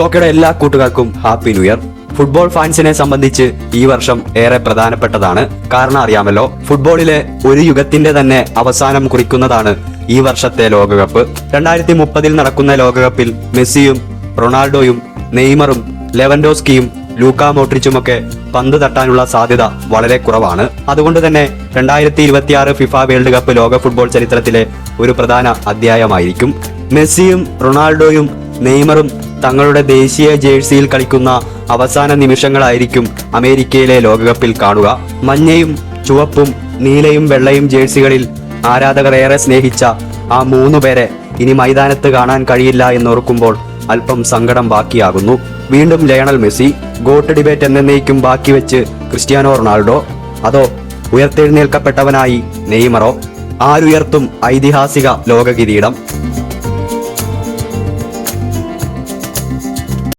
സോക്കയുടെ എല്ലാ കൂട്ടുകാർക്കും happy new year. Football ഫാൻസിനെ സംബന്ധിച്ച് ഈ വർഷം ഏറെ പ്രധാനപ്പെട്ടതാണ്. കാരണം അറിയാമല്ലോ ഫുട്ബോളിലെ ഒരു യുഗത്തിന്റെ തന്നെ അവസാനം കുറിക്കുന്നതാണ് ഈ വർഷത്തെ ലോകകപ്പ്. രണ്ടായിരത്തി മുപ്പതിൽ നടക്കുന്ന ലോകകപ്പിൽ മെസ്സിയും റൊണാൾഡോയും നെയ്മറും ലെവൻഡോസ്കിയും ലൂക്ക മോട്രിച്ചുമൊക്കെ പന്ത് തട്ടാനുള്ള സാധ്യത വളരെ കുറവാണ്. അതുകൊണ്ട് തന്നെ രണ്ടായിരത്തി ഇരുപത്തിയാറ് ഫിഫ വേൾഡ് കപ്പ് ലോക ഫുട്ബോൾ ചരിത്രത്തിലെ ഒരു പ്രധാന അധ്യായമായിരിക്കും. മെസ്സിയും റൊണാൾഡോയും നെയ്മറും തങ്ങളുടെ ദേശീയ ജേഴ്സിയിൽ കളിക്കുന്ന അവസാന നിമിഷങ്ങളായിരിക്കും അമേരിക്കയിലെ ലോകകപ്പിൽ കാണുക. മഞ്ഞയും ചുവപ്പും നീലയും വെള്ളയും ജേഴ്സികളിൽ ആരാധകർ ഏറെ സ്നേഹിച്ച ആ മൂന്നു പേരെ ഇനി മൈതാനത്ത് കാണാൻ കഴിയില്ല എന്നോർക്കുമ്പോൾ അല്പം സങ്കടം ബാക്കിയാകുന്നു. വീണ്ടും ലയണൽ മെസ്സി ഗോട്ട് ഡിബേറ്റ് എന്നേക്കും ബാക്കി വെച്ച് ക്രിസ്ത്യാനോ റൊണാൾഡോ അതോ ഉയർത്തെഴുന്നേൽക്കപ്പെട്ടവനായി നെയ്മറോ ആരുയർത്തും ഐതിഹാസിക ലോക കിരീടം